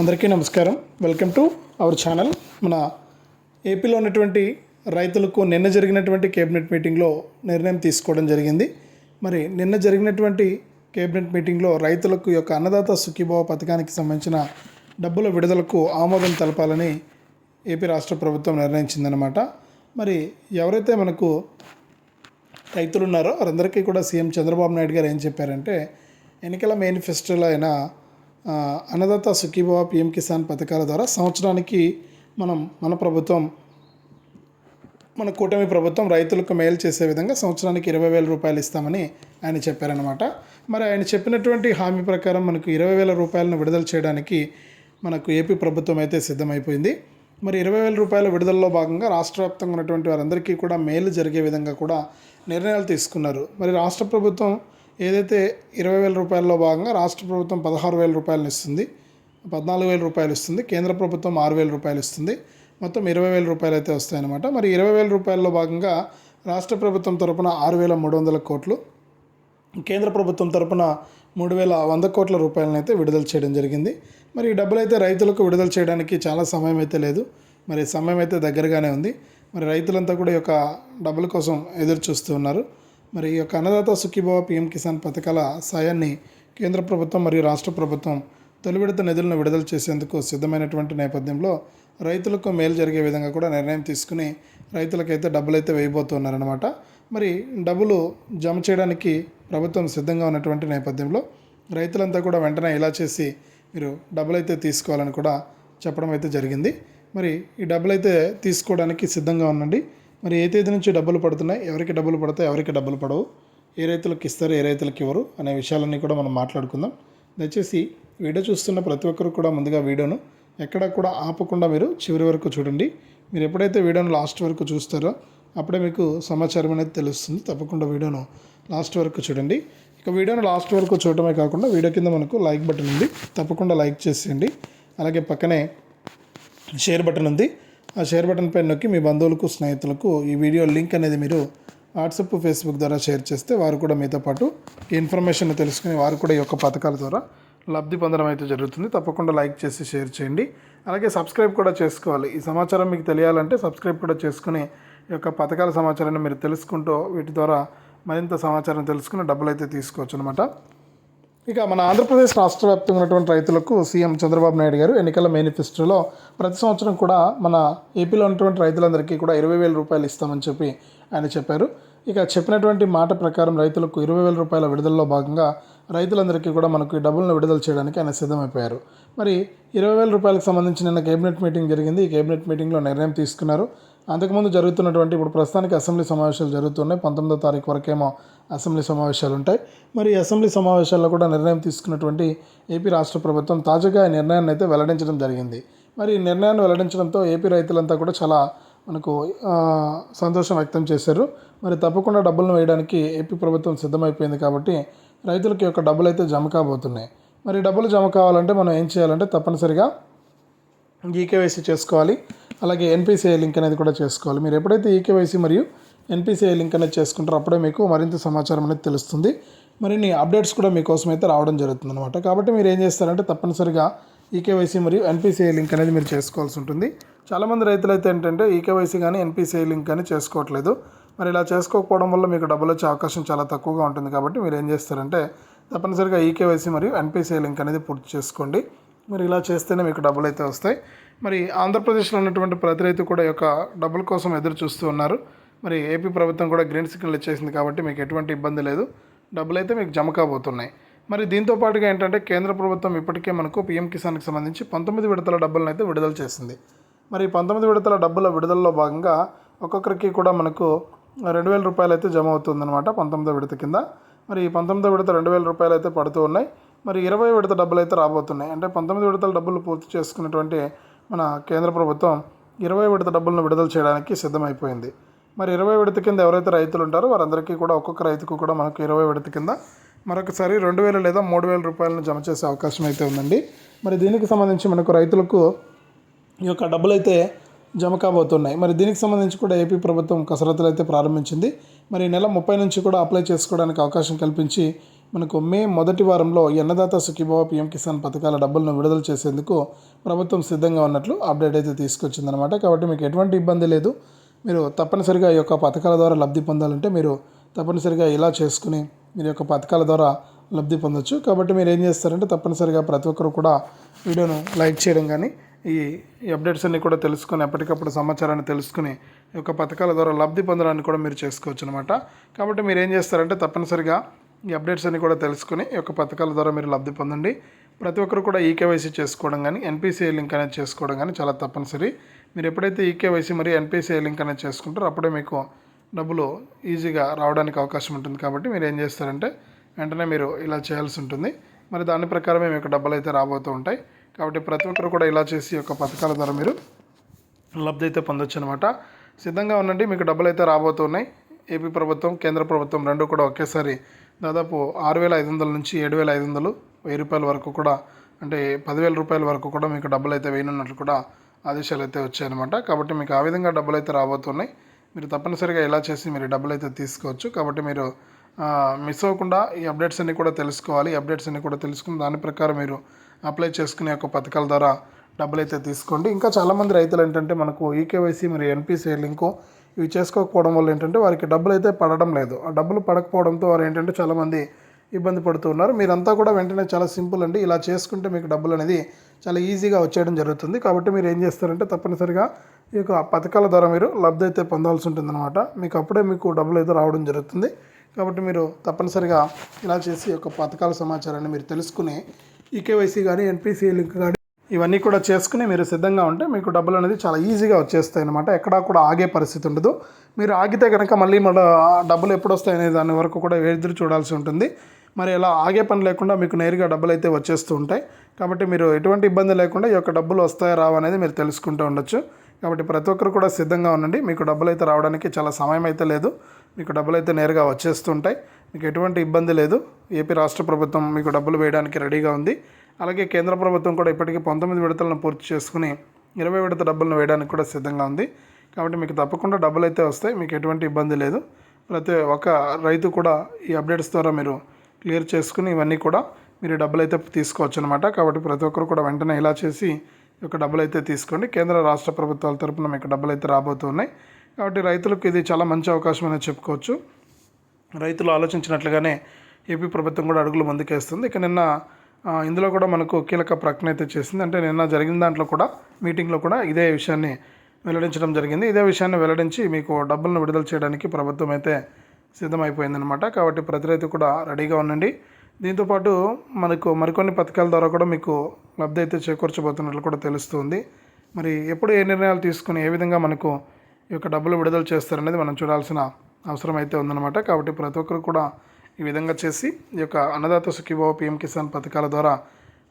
అందరికీ నమస్కారం. Welcome to our channel మన ఏపీలో ఉన్నటువంటి రైతులకు నిన్న జరిగినటువంటి కేబినెట్ మీటింగ్లో నిర్ణయం తీసుకోవడం జరిగింది. మరి నిన్న జరిగినటువంటి కేబినెట్ మీటింగ్లో రైతులకు యొక్క అన్నదాత సుఖీభావ పథకానికి సంబంధించిన డబ్బుల విడుదలకు ఆమోదం తెలపాలని ఏపీ రాష్ట్ర ప్రభుత్వం నిర్ణయించిందనమాట మరి ఎవరైతే మనకు రైతులు ఉన్నారో వారందరికీ కూడా సీఎం చంద్రబాబు నాయుడు గారు ఏం చెప్పారంటే ఎన్నికల మేనిఫెస్టోలో అయిన అన్నదాత సుఖీభవ పిఎం కిసాన్ పథకాల ద్వారా సంవత్సరానికి మనం మన ప్రభుత్వం మన కూటమి ప్రభుత్వం రైతులకు మేలు చేసే విధంగా సంవత్సరానికి ఇరవై వేల రూపాయలు ఇస్తామని ఆయన చెప్పారనమాట మరి ఆయన చెప్పినటువంటి హామీ ప్రకారం మనకు ఇరవై వేల రూపాయలను విడుదల చేయడానికి మనకు ఏపీ ప్రభుత్వం అయితే సిద్ధమైపోయింది. మరి ఇరవై వేల రూపాయల విడుదలలో భాగంగా రాష్ట్ర వ్యాప్తంగా ఉన్నటువంటి వారందరికీ కూడా మేలు జరిగే విధంగా కూడా నిర్ణయాలు తీసుకున్నారు. మరి రాష్ట్ర ప్రభుత్వం ఏదైతే ఇరవై వేల రూపాయల్లో భాగంగా రాష్ట్ర ప్రభుత్వం పదహారు వేల రూపాయలను ఇస్తుంది పద్నాలుగు వేల రూపాయలు ఇస్తుంది కేంద్ర ప్రభుత్వం ఆరు వేల రూపాయలు ఇస్తుంది. మొత్తం ఇరవై వేల రూపాయలు అయితే వస్తాయన్నమాట. మరి ఇరవై వేల రూపాయల్లో భాగంగా రాష్ట్ర ప్రభుత్వం తరపున ఆరు వేల మూడు వందల కోట్లు కేంద్ర ప్రభుత్వం తరపున మూడు వేల వంద కోట్ల రూపాయలను అయితే విడుదల చేయడం జరిగింది. మరి ఈ డబ్బులు అయితే రైతులకు విడుదల చేయడానికి చాలా సమయం అయితే లేదు. మరి సమయం అయితే దగ్గరగానే ఉంది. మరి రైతులంతా కూడా ఈ యొక్క డబ్బుల కోసం ఎదురు చూస్తూ ఉన్నారు. మరి ఈ యొక్క అన్నదాత సుఖీభావ పిఎం కిసాన్ పథకాల సాయాన్ని కేంద్ర ప్రభుత్వం మరియు రాష్ట్ర ప్రభుత్వం తొలి విడత నిధులను విడుదల చేసేందుకు సిద్ధమైనటువంటి నేపథ్యంలో రైతులకు మేలు జరిగే విధంగా కూడా నిర్ణయం తీసుకుని రైతులకైతే డబ్బులు అయితే వేయబోతున్నారనమాట మరి డబ్బులు జమ చేయడానికి ప్రభుత్వం సిద్ధంగా ఉన్నటువంటి నేపథ్యంలో రైతులంతా కూడా వెంటనే ఇలా చేసి మీరు డబ్బులు అయితే తీసుకోవాలని కూడా చెప్పడం అయితే జరిగింది. మరి ఈ డబ్బులు అయితే తీసుకోవడానికి సిద్ధంగా ఉండండి. మరి ఏ తేదీ నుంచి డబ్బులు పడుతున్నాయి ఎవరికి డబ్బులు పడతాయి ఎవరికి డబ్బులు పడవు ఏ రైతులకు ఇస్తారు ఏ రైతులకు ఇవ్వరు అనే విషయాలన్నీ కూడా మనం మాట్లాడుకుందాం. దయచేసి వీడియో చూస్తున్న ప్రతి ఒక్కరు కూడా ముందుగా వీడియోను ఎక్కడ కూడా ఆపకుండా మీరు చివరి వరకు చూడండి. మీరు ఎప్పుడైతే వీడియోను లాస్ట్ వరకు చూస్తారో అప్పుడే మీకు సమాచారం అనేది తెలుస్తుంది. తప్పకుండా వీడియోను లాస్ట్ వరకు చూడండి. ఇక వీడియోను లాస్ట్ వరకు చూడటమే కాకుండా వీడియో కింద మనకు లైక్ బటన్ ఉంది. తప్పకుండా లైక్ చేసేయండి. అలాగే పక్కనే షేర్ బటన్ ఉంది. ఆ షేర్ బటన్ పైన నొక్కి మీ బంధువులకు స్నేహితులకు ఈ వీడియో లింక్ అనేది మీరు వాట్సాప్ ఫేస్బుక్ ద్వారా షేర్ చేస్తే వారు కూడా మీతో పాటు ఈ ఇన్ఫర్మేషన్ తెలుసుకుని వారు కూడా ఈ యొక్క పథకాల ద్వారా లబ్ధి పొందడం అయితే జరుగుతుంది. తప్పకుండా లైక్ చేసి షేర్ చేయండి. అలాగే సబ్స్క్రైబ్ కూడా చేసుకోవాలి. ఈ సమాచారం మీకు తెలియాలంటే సబ్స్క్రైబ్ కూడా చేసుకుని ఈ యొక్క పథకాల సమాచారాన్ని మీరు తెలుసుకుంటూ వీటి ద్వారా మరింత సమాచారం తెలుసుకుని డబ్బులు అయితే తీసుకోవచ్చు అనమాట ఇక మన ఆంధ్రప్రదేశ్ రాష్ట్ర వ్యాప్తంగా ఉన్నటువంటి రైతులకు సీఎం చంద్రబాబు నాయుడు గారు ఎన్నికల మేనిఫెస్టోలో ప్రతి సంవత్సరం కూడా మన ఏపీలో ఉన్నటువంటి రైతులందరికీ కూడా ఇరవై వేల రూపాయలు ఇస్తామని చెప్పి ఆయన చెప్పారు. ఇక చెప్పినటువంటి మాట ప్రకారం రైతులకు ఇరవై వేల రూపాయల విడుదలలో భాగంగా రైతులందరికీ కూడా మనకు ఈ డబ్బులను విడుదల చేయడానికి ఆయన సిద్ధమైపోయారు. మరి ఇరవై వేల రూపాయలకు సంబంధించి నిన్న కేబినెట్ మీటింగ్ జరిగింది. ఈ కేబినెట్ మీటింగ్లో నిర్ణయం తీసుకున్నారు. అంతకుముందు జరుగుతున్నటువంటి ఇప్పుడు ప్రస్తుతానికి అసెంబ్లీ సమావేశాలు జరుగుతున్నాయి. పంతొమ్మిదో తారీఖు వరకేమో అసెంబ్లీ సమావేశాలు ఉంటాయి. మరి అసెంబ్లీ సమావేశాల్లో కూడా నిర్ణయం తీసుకున్నటువంటి ఏపీ రాష్ట్ర ప్రభుత్వం తాజాగా ఈ నిర్ణయాన్ని అయితే వెల్లడించడం జరిగింది. మరి ఈ నిర్ణయాన్ని వెల్లడించడంతో ఏపీ రైతులంతా కూడా చాలా మనకు సంతోషం వ్యక్తం చేశారు. మరి తప్పకుండా డబ్బులను వేయడానికి ఏపీ ప్రభుత్వం సిద్ధమైపోయింది కాబట్టి రైతులకి యొక్క డబ్బులు అయితే జమ కాబోతున్నాయి. మరి డబ్బులు జమ కావాలంటే మనం ఏం చేయాలంటే తప్పనిసరిగా ఈకేవైసీ చేసుకోవాలి. అలాగే ఎన్పిసిఐ లింక్ అనేది కూడా చేసుకోవాలి. మీరు ఎప్పుడైతే ఈకేవైసీ మరియు ఎన్పిసిఐ లింక్ అనేది చేసుకుంటారో అప్పుడే మీకు మరింత సమాచారం అనేది తెలుస్తుంది. మరిన్ని అప్డేట్స్ కూడా మీకోసం అయితే రావడం జరుగుతుంది అనమాట కాబట్టి మీరు ఏం చేస్తారంటే తప్పనిసరిగా ఈకేవైసీ మరియు ఎన్పిసిఐ లింక్ అనేది మీరు చేసుకోవాల్సి ఉంటుంది. చాలామంది రైతులు అయితే ఏంటంటే ఈకేవైసీ కానీ ఎన్పిసిఐ లింక్ కానీ చేసుకోవట్లేదు. మరి ఇలా చేసుకోకపోవడం వల్ల మీకు డబ్బులు వచ్చే అవకాశం చాలా తక్కువగా ఉంటుంది. కాబట్టి మీరు ఏం చేస్తారంటే తప్పనిసరిగా ఈకేవైసీ మరియు ఎన్పిసిఐ లింక్ అనేది పూర్తి చేసుకోండి. మరి ఇలా చేస్తేనే మీకు డబ్బులు అయితే వస్తాయి. మరి ఆంధ్రప్రదేశ్లో ఉన్నటువంటి ప్రతి రైతు కూడా యొక్క డబ్బుల కోసం ఎదురు చూస్తూ ఉన్నారు. మరి ఏపీ ప్రభుత్వం కూడా గ్రీన్ సిగ్నల్ ఇచ్చేసింది కాబట్టి మీకు ఎటువంటి ఇబ్బంది లేదు. డబ్బులు అయితే మీకు జమ కాబోతున్నాయి. మరి దీంతో పాటుగా ఏంటంటే కేంద్ర ప్రభుత్వం ఇప్పటికే మనకు పీఎం కిసాన్కి సంబంధించి పంతొమ్మిది విడతల డబ్బులను అయితే విడుదల చేసింది. మరి పంతొమ్మిది విడతల డబ్బుల విడుదలలో భాగంగా ఒక్కొక్కరికి కూడా మనకు రెండు వేల రూపాయలు అయితే జమ అవుతుందన్నమాట పంతొమ్మిదో విడత కింద. మరి ఈ పంతొమ్మిదో విడత రెండు వేల రూపాయలు అయితే పడుతూ ఉన్నాయి. మరి ఇరవై విడత డబ్బులు అయితే రాబోతున్నాయి. అంటే పంతొమ్మిది విడతల డబ్బులు పూర్తి చేసుకున్నటువంటి మన కేంద్ర ప్రభుత్వం ఇరవై విడత డబ్బులను విడుదల చేయడానికి సిద్ధమైపోయింది. మరి ఇరవై విడత కింద ఎవరైతే రైతులు ఉంటారో వారందరికీ కూడా ఒక్కొక్క రైతుకు కూడా మనకు ఇరవై విడత కింద మరొకసారి రెండు వేలు లేదా మూడు వేల రూపాయలను జమ చేసే అవకాశం అయితే ఉందండి. మరి దీనికి సంబంధించి మనకు రైతులకు ఈ యొక్క డబ్బులు అయితే జమ కాబోతున్నాయి. మరి దీనికి సంబంధించి కూడా ఏపీ ప్రభుత్వం కసరత్తులు అయితే ప్రారంభించింది. మరి నెల ముప్పై నుంచి కూడా అప్లై చేసుకోవడానికి అవకాశం కల్పించి మనకు మే మొదటి వారంలో అన్నదాత సుఖీభావ పిఎం కిసాన్ పథకాల డబ్బులను విడుదల చేసేందుకు ప్రభుత్వం సిద్ధంగా ఉన్నట్లు అప్డేట్ అయితే తీసుకొచ్చిందనమాట కాబట్టి మీకు ఎటువంటి ఇబ్బంది లేదు. మీరు తప్పనిసరిగా ఈ యొక్క పథకాల ద్వారా లబ్ధి పొందాలంటే మీరు తప్పనిసరిగా ఇలా చేసుకుని మీరు యొక్క పథకాల ద్వారా లబ్ధి పొందొచ్చు. కాబట్టి మీరు ఏం చేస్తారంటే తప్పనిసరిగా ప్రతి ఒక్కరు కూడా వీడియోను లైక్ చేయడం కానీ ఈ ఈ అప్డేట్స్ అన్ని కూడా తెలుసుకొని ఎప్పటికప్పుడు సమాచారాన్ని తెలుసుకుని ఈ యొక్క పథకాల ద్వారా లబ్ధి పొందడానికి కూడా మీరు చేసుకోవచ్చు అనమాట కాబట్టి మీరు ఏం చేస్తారంటే తప్పనిసరిగా ఈ అప్డేట్స్ అన్ని కూడా తెలుసుకుని ఈ యొక్క పథకాల ద్వారా మీరు లబ్ధి పొందండి. ప్రతి ఒక్కరు కూడా ఈకేవైసీ చేసుకోవడం కానీ ఎన్పిసిఐ లింక్ అనేది చేసుకోవడం కానీ చాలా తప్పనిసరి. మీరు ఎప్పుడైతే ఈకేవైసీ మరియు ఎన్పిసిఐ లింక్ అనేది చేసుకుంటారో అప్పుడే మీకు డబ్బులు ఈజీగా రావడానికి అవకాశం ఉంటుంది. కాబట్టి మీరు ఏం చేస్తారంటే వెంటనే మీరు ఇలా చేయాల్సి ఉంటుంది. మరి దాని ప్రకారమే మీకు డబ్బులు అయితే రాబోతూ ఉంటాయి. కాబట్టి ప్రతి ఒక్కరు కూడా ఇలా చేసి ఒక యొక్క పథకాల ద్వారా మీరు లబ్ధి అయితే పొందొచ్చు అనమాట సిద్ధంగా ఉండండి మీకు డబ్బులు అయితే రాబోతున్నాయి ఏపీ ప్రభుత్వం కేంద్ర ప్రభుత్వం రెండు కూడా ఒకేసారి దాదాపు ఆరు వేల ఐదు వందల నుంచి ఏడు వేల ఐదు వందలు వెయ్యి రూపాయల వరకు కూడా అంటే పదివేల రూపాయల వరకు కూడా మీకు డబ్బులు అయితే వేయనున్నట్లు కూడా ఆదేశాలు అయితే వచ్చాయన్నమాట. కాబట్టి మీకు ఆ విధంగా డబ్బులు అయితే రాబోతున్నాయి. మీరు తప్పనిసరిగా ఇలా చేసి మీరు డబ్బులు అయితే తీసుకోవచ్చు. కాబట్టి మీరు మిస్ అవ్వకుండా ఈ అప్డేట్స్ అన్ని కూడా తెలుసుకోవాలి. ఈ అప్డేట్స్ అన్ని కూడా తెలుసుకుని దాని ప్రకారం మీరు అప్లై చేసుకునే యొక్క పథకాల ద్వారా డబ్బులు అయితే తీసుకోండి. ఇంకా చాలామంది రైతులు ఏంటంటే మనకు ఈకేవైసీ మరియు ఎన్పిసిఐ లింకు ఇవి చేసుకోకపోవడం వల్ల ఏంటంటే వారికి డబ్బులు అయితే పడడం లేదు. ఆ డబ్బులు పడకపోవడంతో వారు ఏంటంటే చాలామంది ఇబ్బంది పడుతున్నారు మీరంతా కూడా వెంటనే చాలా సింపుల్ అండి. ఇలా చేసుకుంటే మీకు డబ్బులు అనేది చాలా ఈజీగా వచ్చేయడం జరుగుతుంది. కాబట్టి మీరు ఏం చేస్తారంటే తప్పనిసరిగా ఈ యొక్క పథకాల ద్వారా మీరు లబ్ధి అయితే పొందాల్సి ఉంటుందన్నమాట. మీకు అప్పుడే మీకు డబ్బులు అయితే రావడం జరుగుతుంది. కాబట్టి మీరు తప్పనిసరిగా ఇలా చేసి ఈ యొక్క పథకాల సమాచారాన్ని మీరు తెలుసుకుని ఈకేవైసీ కానీ ఎన్పిసిఐ లింక్ కానీ ఇవన్నీ కూడా చేసుకుని మీరు సిద్ధంగా ఉంటే మీకు డబ్బులు అనేది చాలా ఈజీగా వచ్చేస్తాయి అనమాట ఎక్కడా కూడా ఆగే పరిస్థితి ఉండదు. మీరు ఆగితే కనుక మళ్ళీ మన డబ్బులు ఎప్పుడు వస్తాయనే దాని వరకు కూడా ఎదురు చూడాల్సి ఉంటుంది. మరి ఇలా ఆగే పని లేకుండా మీకు నేరుగా డబ్బులు అయితే వచ్చేస్తూ ఉంటాయి. కాబట్టి మీరు ఎటువంటి ఇబ్బంది లేకుండా ఈ యొక్క డబ్బులు వస్తాయా రావు అనేది మీరు తెలుసుకుంటూ ఉండొచ్చు. కాబట్టి ప్రతి ఒక్కరు కూడా సిద్ధంగా ఉండండి. మీకు డబ్బులు అయితే రావడానికి చాలా సమయం అయితే లేదు. మీకు డబ్బులు అయితే నేరుగా వచ్చేస్తుంటాయి మీకు ఎటువంటి ఇబ్బంది లేదు. ఏపీ రాష్ట్ర ప్రభుత్వం మీకు డబ్బులు వేయడానికి రెడీగా ఉంది. అలాగే కేంద్ర ప్రభుత్వం కూడా ఇప్పటికీ పంతొమ్మిది విడతలను పూర్తి చేసుకుని ఇరవై విడత డబ్బులను వేయడానికి కూడా సిద్ధంగా ఉంది. కాబట్టి మీకు తప్పకుండా డబ్బులు అయితే వస్తాయి మీకు ఎటువంటి ఇబ్బంది లేదు. ప్రతి ఒక్క రైతు కూడా ఈ అప్డేట్స్ ద్వారా మీరు క్లియర్ చేసుకుని ఇవన్నీ కూడా మీరు డబ్బులు అయితే తీసుకోవచ్చు అనమాట కాబట్టి ప్రతి ఒక్కరు కూడా వెంటనే ఇలా చేసి ఈ యొక్క డబ్బులు అయితే తీసుకోండి. కేంద్ర రాష్ట్ర ప్రభుత్వాల తరపున మీకు డబ్బులు అయితే రాబోతున్నాయి కాబట్టి రైతులకు ఇది చాలా మంచి అవకాశం అనేది చెప్పుకోవచ్చు. రైతులు ఆలోచించినట్లుగానే ఏపీ ప్రభుత్వం కూడా అడుగులు ముందుకేస్తుంది. ఇక నిన్న ఇందులో కూడా మనకు కీలక ప్రకటన అయితే చేసింది. అంటే నిన్న జరిగిన దాంట్లో కూడా మీటింగ్లో కూడా ఇదే విషయాన్ని వెల్లడించడం జరిగింది. ఇదే విషయాన్ని వెల్లడించి మీకు డబ్బులను విడుదల చేయడానికి ప్రభుత్వం అయితే సిద్ధమైపోయిందనమాట కాబట్టి ప్రతి రైతు కూడా రెడీగా ఉండండి. దీంతోపాటు మనకు మరికొన్ని పథకాల ద్వారా కూడా మీకు లబ్ధి అయితే చేకూర్చబోతున్నట్లు కూడా తెలుస్తుంది. మరి ఎప్పుడు ఏ నిర్ణయాలు తీసుకుని ఏ విధంగా మనకు ఈ యొక్క డబ్బులు విడుదల చేస్తారనేది మనం చూడాల్సిన అవసరం అయితే ఉందన్నమాట. కాబట్టి ప్రతి ఒక్కరు కూడా ఈ విధంగా చేసి ఈ యొక్క అన్నదాత సుఖీభావ పిఎం కిసాన్ పథకాల ద్వారా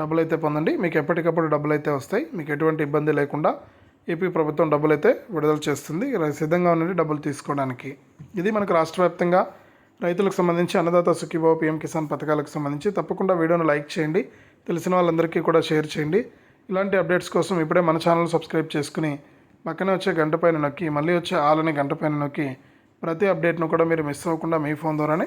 డబ్బులు అయితే పొందండి. మీకు ఎప్పటికప్పుడు డబ్బులు అయితే వస్తాయి. మీకు ఎటువంటి ఇబ్బంది లేకుండా ఏపీ ప్రభుత్వం డబ్బులు అయితే విడుదల చేస్తుంది. సిద్ధంగా ఉండండి డబ్బులు తీసుకోవడానికి. ఇది మనకు రాష్ట్ర వ్యాప్తంగా రైతులకు సంబంధించి అన్నదాత సుఖీభావ పిఎం కిసాన్ పథకాలకు సంబంధించి తప్పకుండా వీడియోను లైక్ చేయండి. తెలిసిన వాళ్ళందరికీ కూడా షేర్ చేయండి. ఇలాంటి అప్డేట్స్ కోసం ఇప్పుడే మన ఛానల్ సబ్స్క్రైబ్ చేసుకుని పక్కనే వచ్చే గంట పైన నొక్కి మళ్ళీ వచ్చే ఆలని గంట పైన నొక్కి ప్రతి అప్డేట్ను కూడా మీరు మిస్ అవ్వకుండా మీ ఫోన్ ద్వారానే